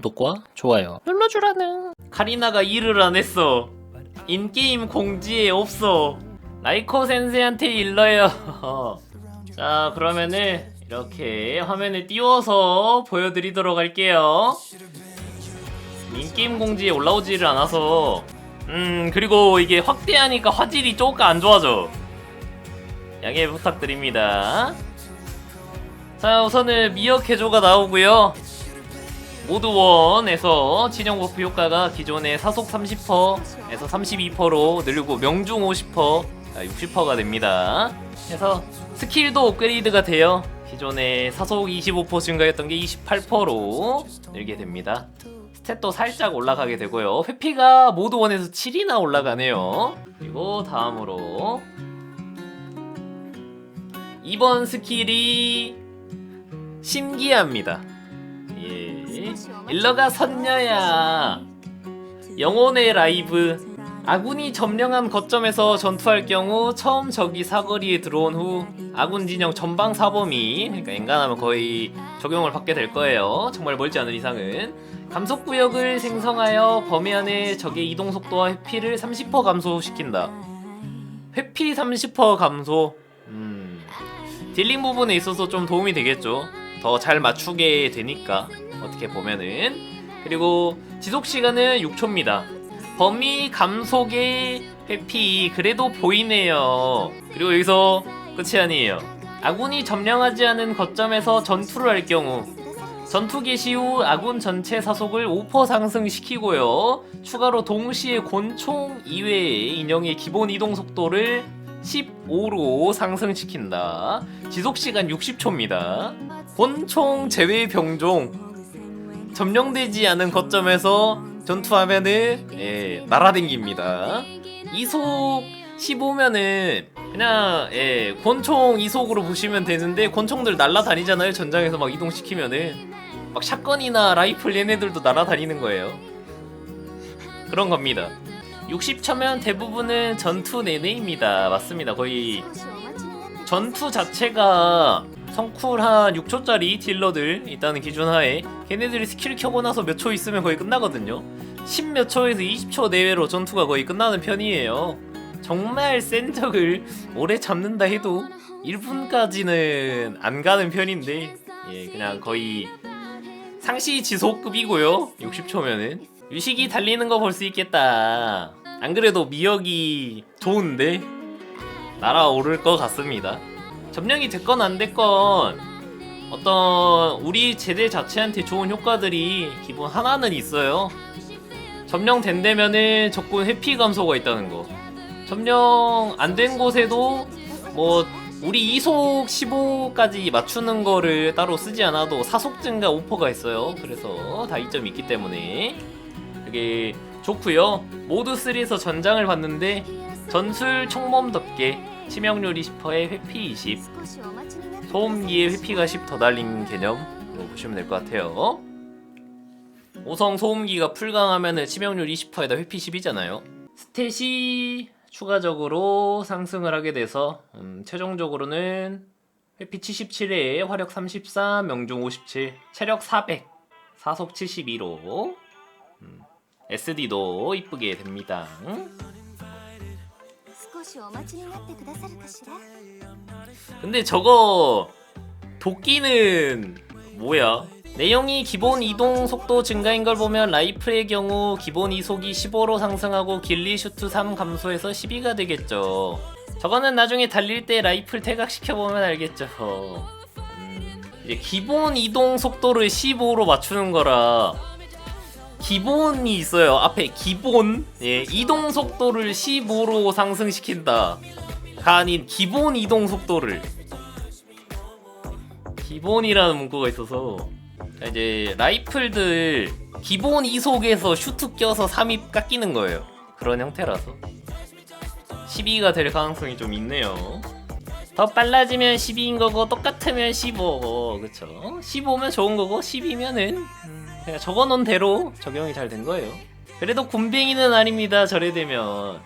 구독과 좋아요 눌러주라는. 카리나가 일을 안 했어. 인게임 공지에 없어. 라이코 센세한테 일러요. 자 그러면은 이렇게 화면을 띄워서 보여드리도록 할게요. 인게임 공지에 올라오지를 않아서. 음 그리고 이게 확대하니까 화질이 조금 안 좋아져. 양해 부탁드립니다. 자 우선은 미어 개조가 나오고요 모드 1에서 진영 버프 효과가 기존의 사속 30%에서 32%로 늘고 명중 50%, 60%가 됩니다. 그래서 스킬도 업그레이드가 돼요. 기존의 사속 25% 증가였던 게 28%로 늘게 됩니다. 스탯도 살짝 올라가게 되고요. 회피가 모드 1에서 7이나 올라가네요. 그리고 다음으로 이번 스킬이 신기합니다. 예. 일러가 선녀야. 영혼의 라이브. 아군이 점령한 거점에서 전투할 경우 처음 적이 사거리에 들어온 후 아군 진영 전방 사범위 그러니까 엔간하면 거의 적용을 받게 될 거예요. 정말 멀지 않은 이상은 감속 구역을 생성하여 범위 안에 적의 이동 속도와 회피를 30% 감소시킨다. 회피 30% 감소. 음. 딜링 부분에 있어서 좀 도움이 되겠죠. 더 잘 맞추게 되니까 어떻게 보면은 그리고 지속 시간은 6초입니다. 범위 감속의 회피 그래도 보이네요. 그리고 여기서 끝이 아니에요. 아군이 점령하지 않은 거점에서 전투를 할 경우 전투 개시 후 아군 전체 사속을 5% 상승시키고요. 추가로 동시에 권총 이외의 인형의 기본 이동 속도를 15로 상승시킨다. 지속 시간 60초입니다. 권총 제외 병종 점령되지 않은 거점에서 전투하면은 예, 날아댕깁니다. 이속 15면은 그냥 예, 권총 이속으로 보시면 되는데 권총들 날아다니잖아요. 전장에서 막 이동시키면은 막 샷건이나 라이플 얘네들도 날아다니는 거예요. 그런 겁니다. 60초면 대부분은 전투 내내입니다. 맞습니다. 거의 전투 자체가 성쿨 한 6초짜리 딜러들 있다는 기준 하에 걔네들이 스킬 켜고 나서 몇 초 있으면 거의 끝나거든요. 10 몇 초에서 20초 내외로 전투가 거의 끝나는 편이에요. 정말 센 적을 오래 잡는다 해도 1분까지는 안 가는 편인데 예 그냥 거의 상시 지속급이고요. 60초면은. 유식이 달리는 거 볼 수 있겠다. 안 그래도 미역이 좋은데 날아오를 것 같습니다 점령이 됐건 안 됐건 어떤 우리 제대 자체한테 좋은 효과들이 기본 하나는 있어요. 점령된다면은 적군 회피 감소가 있다는 거. 점령 안 된 곳에도 뭐 우리 이속 15까지 맞추는 거를 따로 쓰지 않아도 사속 증가 오퍼가 있어요. 그래서 다 이점이 있기 때문에 되게 좋고요. 모드 3에서 전장을 봤는데 전술 총몸답게 치명률 20%에 회피 20 소음기에 회피가 10더 달린 개념으로 보시면 될 것 같아요. 5성 소음기가 풀강하면 치명률 20%에다 회피 10이잖아요. 스탯이 추가적으로 상승을 하게 돼서 음, 최종적으로는 회피 77에 화력 34, 명중 57, 체력 400, 사속 72로 음, SD도 이쁘게 됩니다. 少 근데 저거 도끼는 뭐야? 내용이 기본 이동 속도 증가인 걸 보면 라이플의 경우 기본 이속이 15로 상승하고 길리 슈트 3 감소해서 12가 되겠죠. 저거는 나중에 달릴 때 라이플 태각시켜 보면 알겠죠. 음, 이제 기본 이동 속도를 15로 맞추는 거라 기본이 있어요. 앞에 기본 예, 이동 속도를 15로 상승시킨다. 가 아닌 기본 이동 속도를 기본이라는 문구가 있어서 자, 이제 라이플들 기본 이속에서 슈트 껴서 3입 깎이는 거예요. 그런 형태라서 12가 될 가능성이 좀 있네요. 더 빨라지면 12인 거고 똑같으면 15. 그쵸? 15면 좋은 거고 12면은 그냥 적어놓은 대로 적용이 잘 된 거예요. 그래도 곰뱅이는 아닙니다. 저래 되면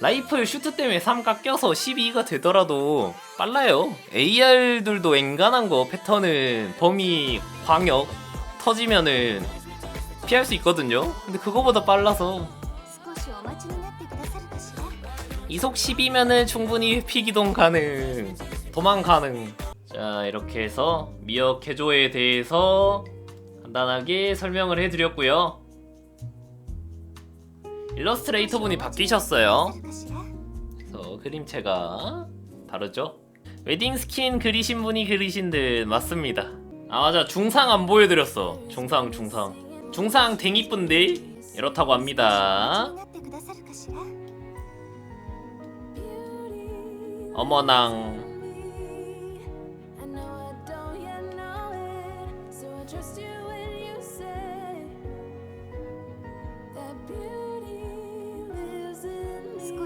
라이플 슈트 때문에 3 깎여서 12가 되더라도 빨라요. AR들도 웬간한 거 패턴은 범위 광역 터지면은 피할 수 있거든요. 근데 그거보다 빨라서 이속 10이면은 충분히 회피기동 가능 도망 가능 자 이렇게 해서 미역 개조에 대해서 간단하게 설명을 해드렸고요. 일러스트레이터 분이 바뀌셨어요. 그래서 그림체가 다르죠? 웨딩 스킨 그리신 분이 그리신 듯 맞습니다. 아 맞아 중상 안 보여드렸어. 중상 중상 중상 댕이쁜들 이렇다고 합니다. 어머낭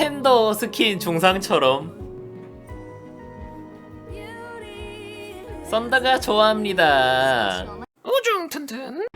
컨텐더 스킨 중상처럼. 썬다가 좋아합니다. 우중 튼튼